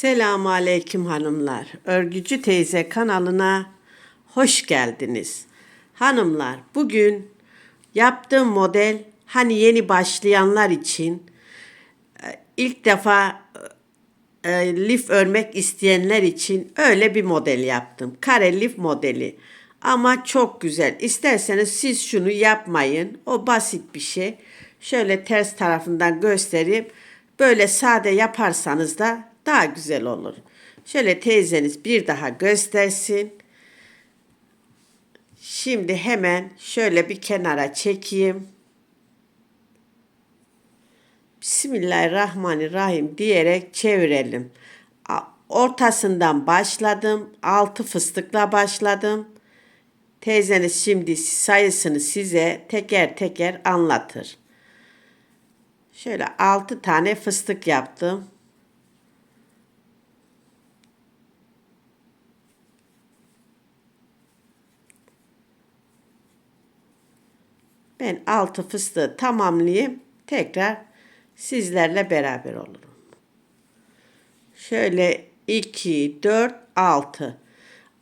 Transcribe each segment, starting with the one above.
Selamun Aleyküm hanımlar. Örgücü teyze kanalına hoş geldiniz. Hanımlar bugün yaptığım model hani yeni başlayanlar için e, ilk defa e, lif örmek isteyenler için öyle bir model yaptım. Kare lif modeli. Ama çok güzel. İsterseniz siz şunu yapmayın. O basit bir şey. Şöyle ters tarafından göstereyim. Böyle sade yaparsanız da daha güzel olur. Şöyle teyzeniz bir daha göstersin. Şimdi hemen şöyle bir kenara çekeyim. Bismillahirrahmanirrahim diyerek çevirelim. Ortasından başladım. Altı fıstıkla başladım. Teyzeniz şimdi sayısını size teker teker anlatır. Şöyle altı tane fıstık yaptım. Ben altı fıstığı tamamlayayım. Tekrar sizlerle beraber olurum. Şöyle 2, 4, 6.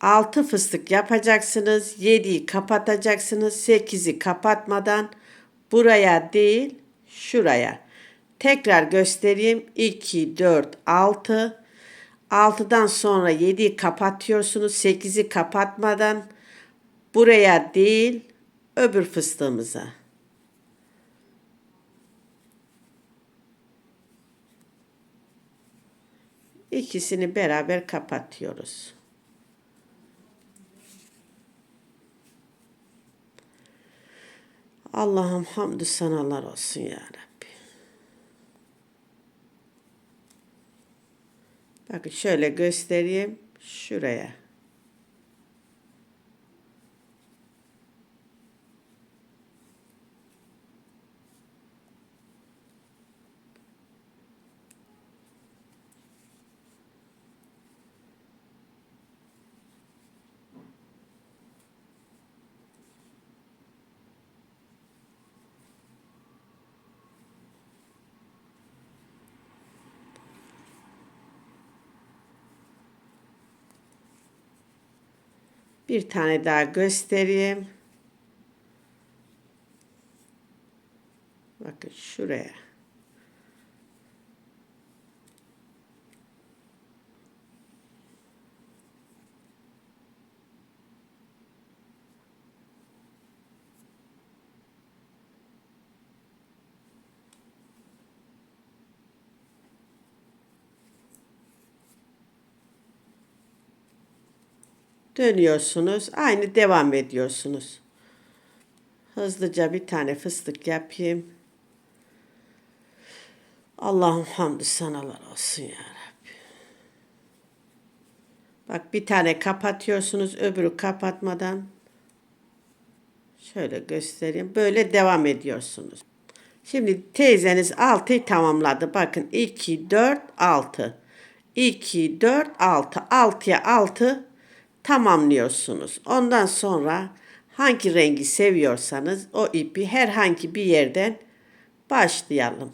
6 fıstık yapacaksınız. 7'yi kapatacaksınız. 8'i kapatmadan buraya değil şuraya. Tekrar göstereyim. 2, 4, 6. 6'dan sonra 7'yi kapatıyorsunuz. 8'i kapatmadan buraya değil öbür fıstığımıza. İkisini beraber kapatıyoruz. Allah'ım hamdü sanalar olsun ya Rabbi. Bakın şöyle göstereyim. Şuraya. Bir tane daha göstereyim. Bakın şuraya. Dönüyorsunuz. Aynı devam ediyorsunuz. Hızlıca bir tane fıstık yapayım. Allah'ım hamdü sanalar olsun ya Rabbi. Bak bir tane kapatıyorsunuz öbürü kapatmadan. Şöyle göstereyim. Böyle devam ediyorsunuz. Şimdi teyzeniz 6'yı tamamladı. Bakın 2, 4, 6. 2, 4, 6. 6'ya 6 tamamlıyorsunuz. Ondan sonra hangi rengi seviyorsanız o ipi herhangi bir yerden başlayalım.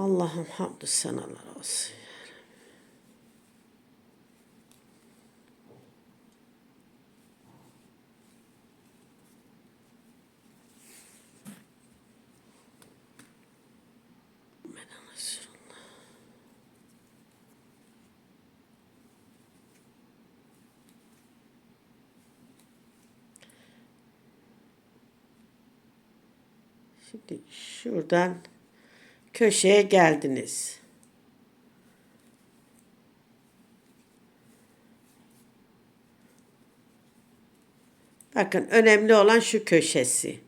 Allah'ım hamdü senalar olsun. Şimdi şuradan köşeye geldiniz. Bakın önemli olan şu köşesi.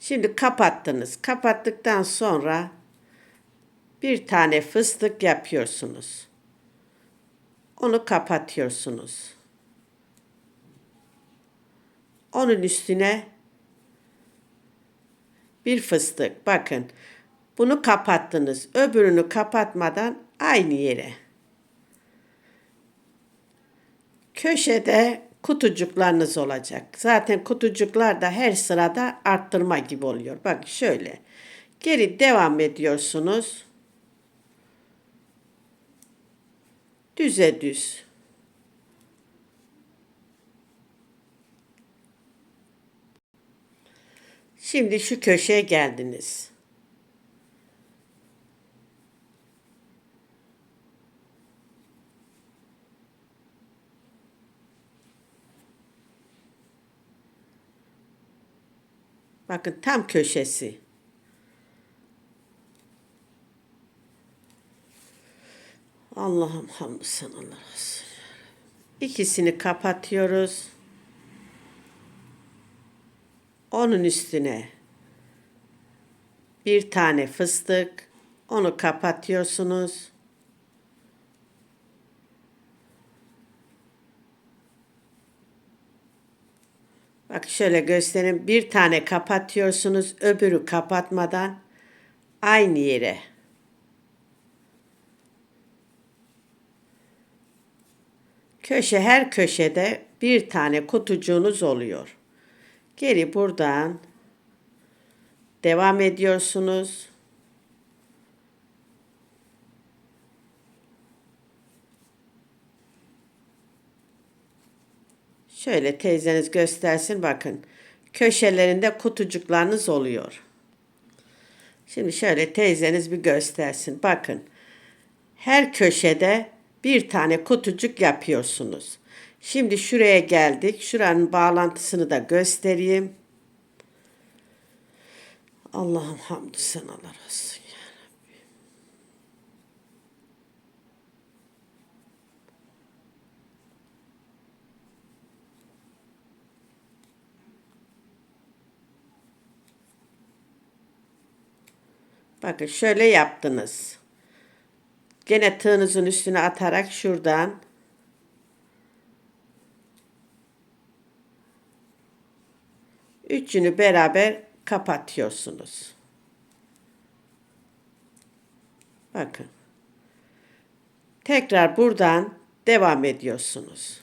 Şimdi kapattınız. Kapattıktan sonra bir tane fıstık yapıyorsunuz. Onu kapatıyorsunuz. Onun üstüne bir fıstık. Bakın. Bunu kapattınız. Öbürünü kapatmadan aynı yere. Köşede kutucuklarınız olacak. Zaten kutucuklar da her sırada arttırma gibi oluyor. Bak şöyle. Geri devam ediyorsunuz. Düze düz. Şimdi şu köşeye geldiniz. Bakın tam köşesi. Allah'ım hamdü sana olsun. İkisini kapatıyoruz. Onun üstüne bir tane fıstık. Onu kapatıyorsunuz. Bak şöyle göstereyim. Bir tane kapatıyorsunuz. Öbürü kapatmadan aynı yere. Köşe her köşede bir tane kutucuğunuz oluyor. Geri buradan devam ediyorsunuz. Şöyle teyzeniz göstersin bakın. Köşelerinde kutucuklarınız oluyor. Şimdi şöyle teyzeniz bir göstersin. Bakın. Her köşede bir tane kutucuk yapıyorsunuz. Şimdi şuraya geldik. Şuranın bağlantısını da göstereyim. Allah'ım hamdü senalar olsun ya Rabbi. Bakın şöyle yaptınız. Gene tığınızın üstüne atarak şuradan üçünü beraber kapatıyorsunuz. Bakın. Tekrar buradan devam ediyorsunuz.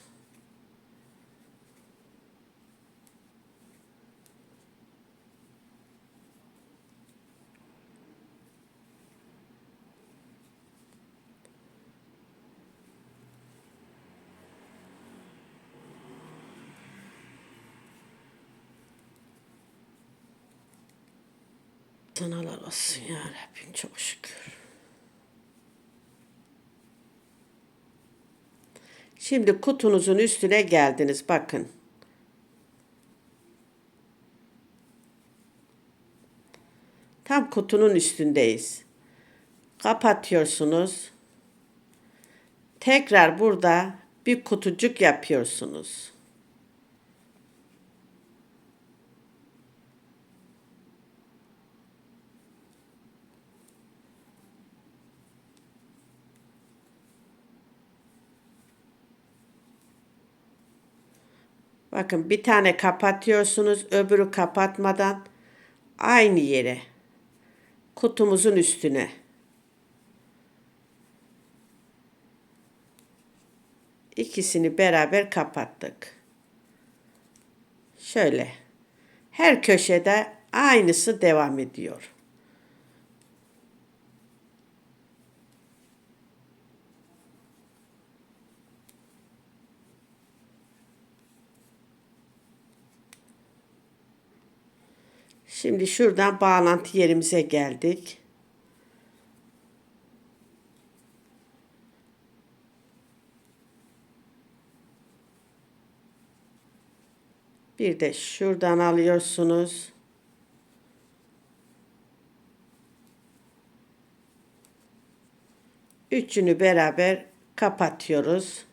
Sanalar olsun ya Rabbim çok şükür. Şimdi kutunuzun üstüne geldiniz bakın. Tam kutunun üstündeyiz. Kapatıyorsunuz. Tekrar burada bir kutucuk yapıyorsunuz. Bakın bir tane kapatıyorsunuz, öbürü kapatmadan aynı yere. Kutumuzun üstüne. İkisini beraber kapattık. Şöyle. Her köşede aynısı devam ediyor. Şimdi şuradan bağlantı yerimize geldik. Bir de şuradan alıyorsunuz. Üçünü beraber kapatıyoruz.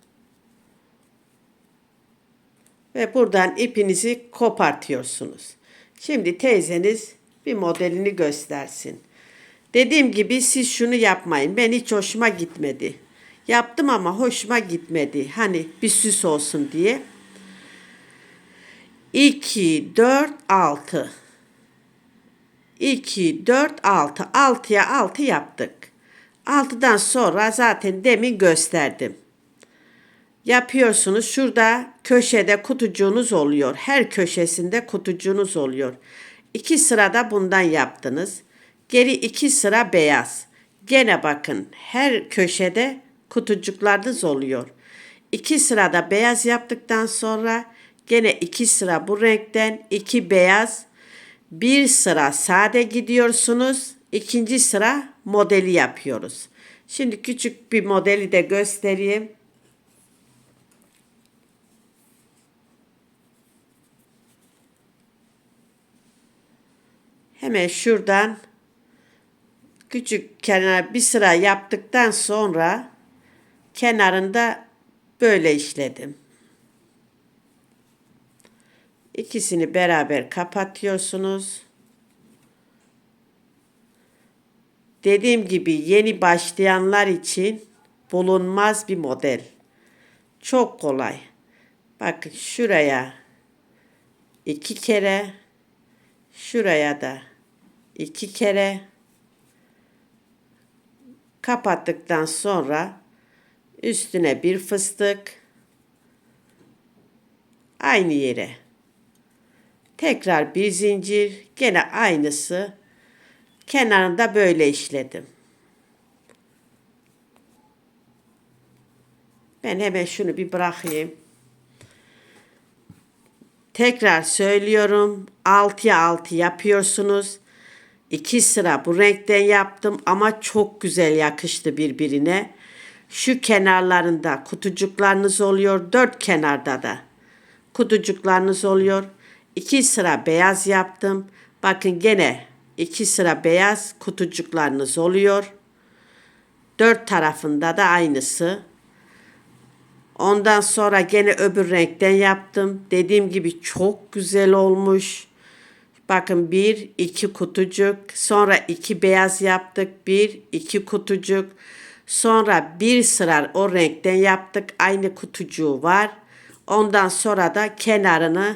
Ve buradan ipinizi kopartıyorsunuz. Şimdi teyzeniz bir modelini göstersin. Dediğim gibi siz şunu yapmayın. Ben hiç hoşuma gitmedi. Yaptım ama hoşuma gitmedi. Hani bir süs olsun diye. 2, 4, 6. 2, 4, 6. 6'ya 6 yaptık. 6'dan sonra zaten demin gösterdim. Yapıyorsunuz. Şurada köşede kutucuğunuz oluyor. Her köşesinde kutucuğunuz oluyor. İki sırada bundan yaptınız. Geri iki sıra beyaz. Gene bakın her köşede kutucuklarınız oluyor. İki sırada beyaz yaptıktan sonra gene iki sıra bu renkten iki beyaz bir sıra sade gidiyorsunuz. ikinci sıra modeli yapıyoruz. Şimdi küçük bir modeli de göstereyim. Hemen şuradan küçük kenar bir sıra yaptıktan sonra kenarında böyle işledim. İkisini beraber kapatıyorsunuz. Dediğim gibi yeni başlayanlar için bulunmaz bir model. Çok kolay. Bakın şuraya iki kere, şuraya da iki kere kapattıktan sonra üstüne bir fıstık aynı yere tekrar bir zincir gene aynısı kenarında böyle işledim. Ben hemen şunu bir bırakayım. Tekrar söylüyorum. 6'ya 6 yapıyorsunuz. İki sıra bu renkten yaptım ama çok güzel yakıştı birbirine. Şu kenarlarında kutucuklarınız oluyor. Dört kenarda da kutucuklarınız oluyor. İki sıra beyaz yaptım. Bakın gene iki sıra beyaz kutucuklarınız oluyor. Dört tarafında da aynısı. Ondan sonra gene öbür renkten yaptım. Dediğim gibi çok güzel olmuş. Bakın bir, iki kutucuk. Sonra iki beyaz yaptık. Bir, iki kutucuk. Sonra bir sıra o renkten yaptık. Aynı kutucuğu var. Ondan sonra da kenarını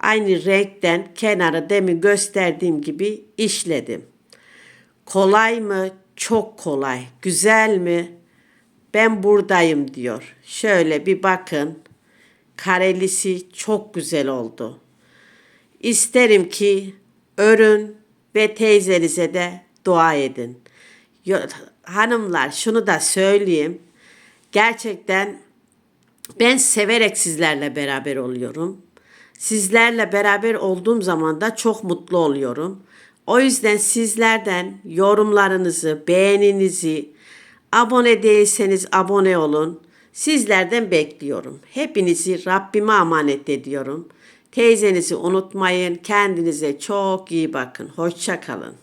aynı renkten kenarı demin gösterdiğim gibi işledim. Kolay mı? Çok kolay. Güzel mi? Ben buradayım diyor. Şöyle bir bakın. Karelisi çok güzel oldu. İsterim ki örün ve teyzenize de dua edin. Hanımlar şunu da söyleyeyim. Gerçekten ben severek sizlerle beraber oluyorum. Sizlerle beraber olduğum zaman da çok mutlu oluyorum. O yüzden sizlerden yorumlarınızı, beğeninizi, abone değilseniz abone olun. Sizlerden bekliyorum. Hepinizi Rabbime emanet ediyorum. Teyzenizi unutmayın. Kendinize çok iyi bakın. Hoşça kalın.